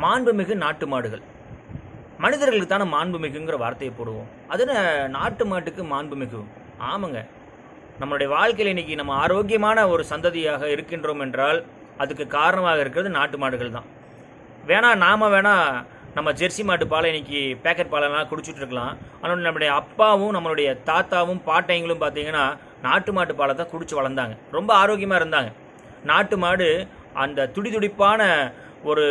மாண்புமிகு நாட்டு மாடுகள். மனிதர்களுக்கு தானே மாண்புமிகுங்கிற வார்த்தையை போடுவோம். அது நாட்டு மாட்டுக்கு மாண்புமிகு. ஆமாங்க. நம்மளுடைய வாழ்க்கையில் இன்றைக்கி நம்ம ஆரோக்கியமான ஒரு சந்ததியாக இருக்கின்றோம் என்றால் அதுக்கு காரணமாக இருக்கிறது நாட்டு மாடுகள் தான். வேணா நாம் வேணால் நம்ம ஜெர்சி மாட்டு பாலை இன்னைக்கு பேக்கெட் பாலெல்லாம் குடிச்சிட்ருக்கலாம் ஆனால் நம்முடைய அப்பாவும் நம்மளுடைய தாத்தாவும் பாட்டைங்களும் பார்த்தீங்கன்னா நாட்டு மாட்டு பாலை தான் குடித்து வளர்ந்தாங்க. ரொம்ப ஆரோக்கியமாக இருந்தாங்க. நாட்டு மாடு அந்த துடிதுடிப்பான ஒரு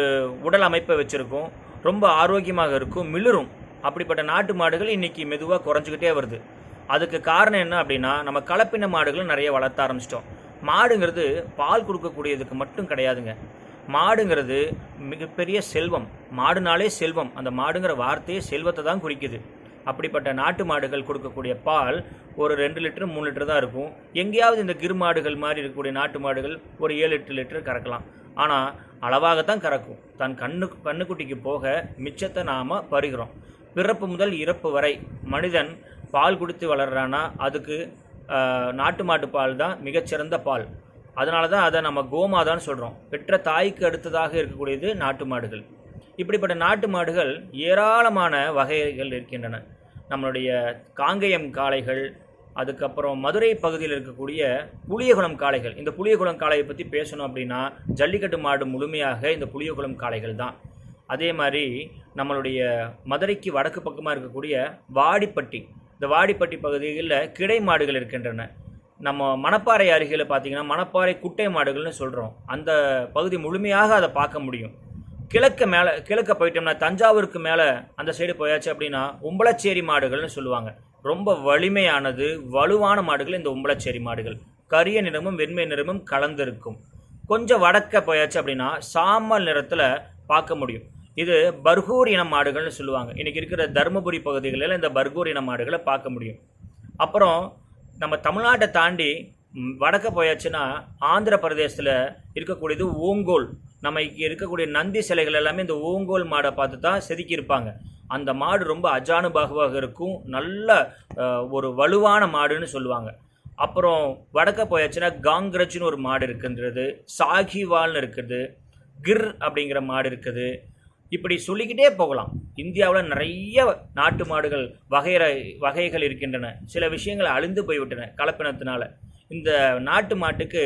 உடல் அமைப்பை வச்சுருக்கும். ரொம்ப ஆரோக்கியமாக இருக்கும். மிளிரும். அப்படிப்பட்ட நாட்டு மாடுகள் இன்னைக்கு மெதுவாக குறைஞ்சிக்கிட்டே வருது. அதுக்கு காரணம் என்ன அப்படின்னா நம்ம கலப்பின மாடுகளும் நிறைய வளர்த்த ஆரம்பிச்சிட்டோம். மாடுங்கிறது பால் கொடுக்கக்கூடியதுக்கு மட்டும் கிடையாதுங்க. மாடுங்கிறது மிகப்பெரிய செல்வம். மாடுனாலே செல்வம். அந்த மாடுங்கிற வார்த்தையே செல்வத்தை தான் குறிக்குது. அப்படிப்பட்ட நாட்டு மாடுகள் கொடுக்கக்கூடிய பால் ஒரு ரெண்டு லிட்டர் மூணு லிட்டர் தான் இருக்கும். எங்கேயாவது இந்த கிரு மாடுகள் மாதிரி இருக்கக்கூடிய நாட்டு மாடுகள் ஒரு ஏழு எட்டு லிட்டர் கறக்கலாம். ஆனால் அளவாகத்தான் கறக்கும். தன் கண்ணு கண்ணுக்குட்டிக்கு போக மிச்சத்தை நாம் பருகிறோம். பிறப்பு முதல் இறப்பு வரை மனிதன் பால் குடித்து வளர்றானா? அதுக்கு நாட்டு மாட்டு பால் தான் மிகச்சிறந்த பால். அதனால தான் அதை நம்ம கோமாதான்னு சொல்கிறோம் பெற்ற தாய்க்கு அடுத்ததாக இருக்கக்கூடியது நாட்டு மாடுகள். இப்படிப்பட்ட நாட்டு மாடுகள் ஏராளமான வகைகள் இருக்கின்றன. நம்மளுடைய காங்கேயம் காளைகள் அதுக்கப்புறம் மதுரை பகுதியில் இருக்கக்கூடிய புளியகுளம் காளைகள். இந்த புளியகுளம் காளையை பற்றி பேசணும் அப்படின்னா ஜல்லிக்கட்டு மாடு முழுமையாக இந்த புளியகுளம் காளைகள் தான். அதே மாதிரி நம்மளுடைய மதுரைக்கு வடக்கு பக்கமாக இருக்கக்கூடிய வாடிப்பட்டி. இந்த வாடிப்பட்டி பகுதிகளில் கிடை மாடுகள் இருக்கின்றன. நம்ம மணப்பாறை அருகில் பார்த்தீங்கன்னா மணப்பாறை குட்டை மாடுகள்னு சொல்கிறோம் அந்த பகுதி முழுமையாக அதை பார்க்க முடியும். கிழக்க மேலே கிழக்க போயிட்டோம்னா தஞ்சாவூருக்கு மேலே அந்த சைடு போயாச்சு அப்படின்னா உம்பளச்சேரி மாடுகள்னு சொல்லுவாங்க. ரொம்ப வலிமையானது வலுவான மாடுகள் இந்த உம்பளச்சேரி மாடுகள். கரிய நிறமும் வெண்மை நிறமும் கலந்திருக்கும். கொஞ்சம் வடக்க போயாச்சு அப்படின்னா சாமல் நிறத்தில் பார்க்க முடியும். இது பர்கூர் இன மாடுகள்னு சொல்லுவாங்க. இன்றைக்கி இருக்கிற தருமபுரி பகுதிகளில் இந்த பர்கூர் இன மாடுகளை பார்க்க முடியும். அப்புறம் நம்ம தமிழ்நாட்டை தாண்டி வடக்க போயாச்சுன்னா ஆந்திர பிரதேசத்தில் இருக்கக்கூடியது ஓங்கோல். நம்ம இருக்கக்கூடிய நந்தி சிலைகள் எல்லாமே இந்த ஓங்கோல் மாடை பார்த்து தான் செதுக்கியிருப்பாங்க. அந்த மாடு ரொம்ப அஜானுபாகுவாக இருக்கும். நல்ல ஒரு வலுவான மாடுன்னு சொல்லுவாங்க. அப்புறம் வடக்க போயாச்சுன்னா காங்கிரஜ்னு ஒரு மாடு இருக்குன்றது சாகிவால்னு இருக்குது கிர் அப்படிங்கிற மாடு இருக்குது. இப்படி சொல்லிக்கிட்டே போகலாம். இந்தியாவில் நிறைய நாட்டு மாடுகள் வகைற வகைகள் இருக்கின்றன. சில விஷயங்கள் அழிந்து போய்விட்டன கலப்பினத்தினால. இந்த நாட்டு மாட்டுக்கு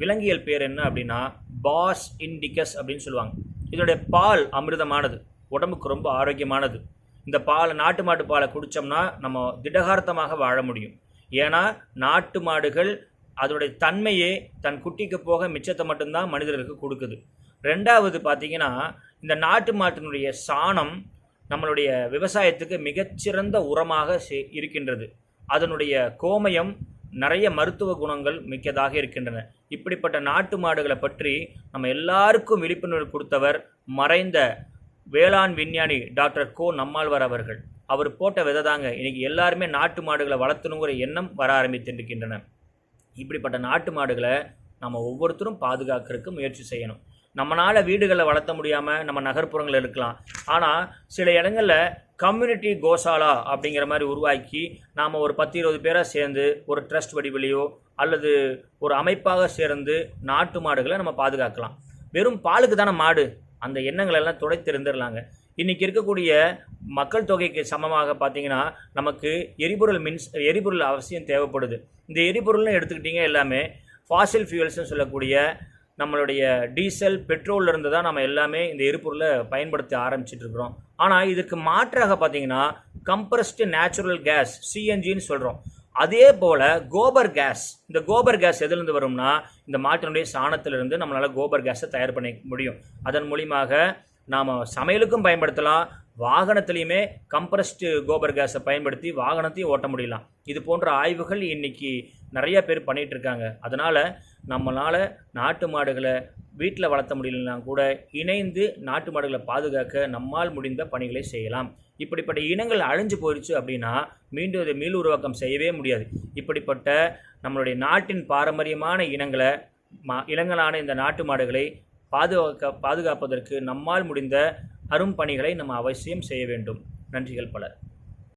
விலங்கியல் பேர் என்ன அப்படின்னா பாஸ் இண்டிகஸ் அப்படின்னு சொல்லுவாங்க. இதனுடைய பால் அமிர்தமானது. உடம்புக்கு ரொம்ப ஆரோக்கியமானது. இந்த பால் நாட்டு மாட்டு பாலை குடித்தோம்னா நம்ம திடகார்த்தமாக வாழ முடியும். ஏன்னா நாட்டு மாடுகள் அதனுடைய தன்மையே தன் குட்டிக்கு போக மிச்சத்தை மட்டும்தான் மனிதர்களுக்கு கொடுக்குது. ரெண்டாவது பார்த்தீங்கன்னா இந்த நாட்டு மாட்டினுடைய சாணம் நம்மளுடைய விவசாயத்துக்கு மிகச்சிறந்த உரமாக சே- இருக்கின்றது. அதனுடைய கோமயம் நிறைய மருத்துவ குணங்கள் மிக்கதாக இருக்கின்றன. இப்படிப்பட்ட நாட்டு மாடுகளை பற்றி நம்ம எல்லாருக்கும் விழிப்புணர்வு கொடுத்தவர் மறைந்த வேளாண் விஞ்ஞானி டாக்டர் கோ நம்மாழ்வார் அவர்கள். அவர் போட்ட விதை தாங்க இன்றைக்கி எல்லாருமே நாட்டு மாடுகளை வளர்த்தணுங்கிற எண்ணம் வர ஆரம்பித்திருக்கின்றன. இப்படிப்பட்ட நாட்டு மாடுகளை நம்ம ஒவ்வொருத்தரும் பாதுகாக்கிறதுக்கு முயற்சி செய்யணும். நம்மளால் வீடுகளில் வளர்த்த முடியாமல் நம்ம நகர்ப்புறங்களில் இருக்கலாம். ஆனால் சில இடங்களில் கம்யூனிட்டி கோசாலா அப்படிங்கிற மாதிரி உருவாக்கி நாம் ஒரு பத்து இருபது பேராக சேர்ந்து ஒரு ட்ரஸ்ட் வடிவிலையோ அல்லது ஒரு அமைப்பாக சேர்ந்து நாட்டு மாடுகளை நம்ம பாதுகாக்கலாம். வெறும் பாலுக்கு தானே மாடு? அந்த எண்ணங்கள் எல்லாம் துடைத்திருந்துடலாங்க இன்றைக்கி இருக்கக்கூடிய மக்கள் தொகைக்கு சமமாக பார்த்தீங்கன்னா நமக்கு எரிபொருள் மின்ஸ் எரிபொருள் அவசியம் தேவைப்படுது. இந்த எரிபொருள்னு எடுத்துக்கிட்டிங்க எல்லாமே ஃபாசில் ஃபியூல்ஸ்னு சொல்லக்கூடிய நம்மளுடைய டீசல் பெட்ரோலில் இருந்து தான் நம்ம எல்லாமே இந்த எரிபொருளை பயன்படுத்த ஆரம்பிச்சிட்டு இருக்கிறோம். ஆனால் இதுக்கு மாற்றாக பார்த்தீங்கன்னா கம்ப்ரஸ்டு நேச்சுரல் கேஸ் சிஎன்ஜின்னு சொல்கிறோம் அதே போல் கோபர் கேஸ். இந்த கோபர் கேஸ் எதுலேருந்து வரும்னா இந்த மாட்டினுடைய சாணத்திலிருந்து நம்மளால் கோபர் கேஸை தயார் பண்ண முடியும். அதன் மூலியமாக நாம் சமையலுக்கும் பயன்படுத்தலாம் வாகனத்துலேயுமே கம்ப்ரஸ்டு கோபர் கேஸை பயன்படுத்தி வாகனத்தையும் ஓட்ட முடியலாம். இது போன்ற ஆய்வுகள் இன்னைக்கு நிறைய பேர் பண்ணிகிட்ருக்காங்க இருக்காங்க. அதனால் நம்மளால் நாட்டு மாடுகளை வீட்டில் வளர்த்த முடியலனா கூட இணைந்து நாட்டு மாடுகளை பாதுகாக்க நம்மால் முடிந்த பணிகளை செய்யலாம். இப்படிப்பட்ட இனங்கள் அழிஞ்சு போயிடுச்சு அப்படின்னா மீண்டும் இதை மீள் உருவாக்கம் செய்யவே முடியாது. இப்படிப்பட்ட நம்மளுடைய நாட்டின் பாரம்பரியமான இனங்களை மா இனங்களான இந்த நாட்டு மாடுகளை பாதுகாக்க பாதுகாப்பதற்கு நம்மால் முடிந்த அரும் பணிகளை நம்ம அவசியம் செய்ய வேண்டும். நன்றிகள் பலர்.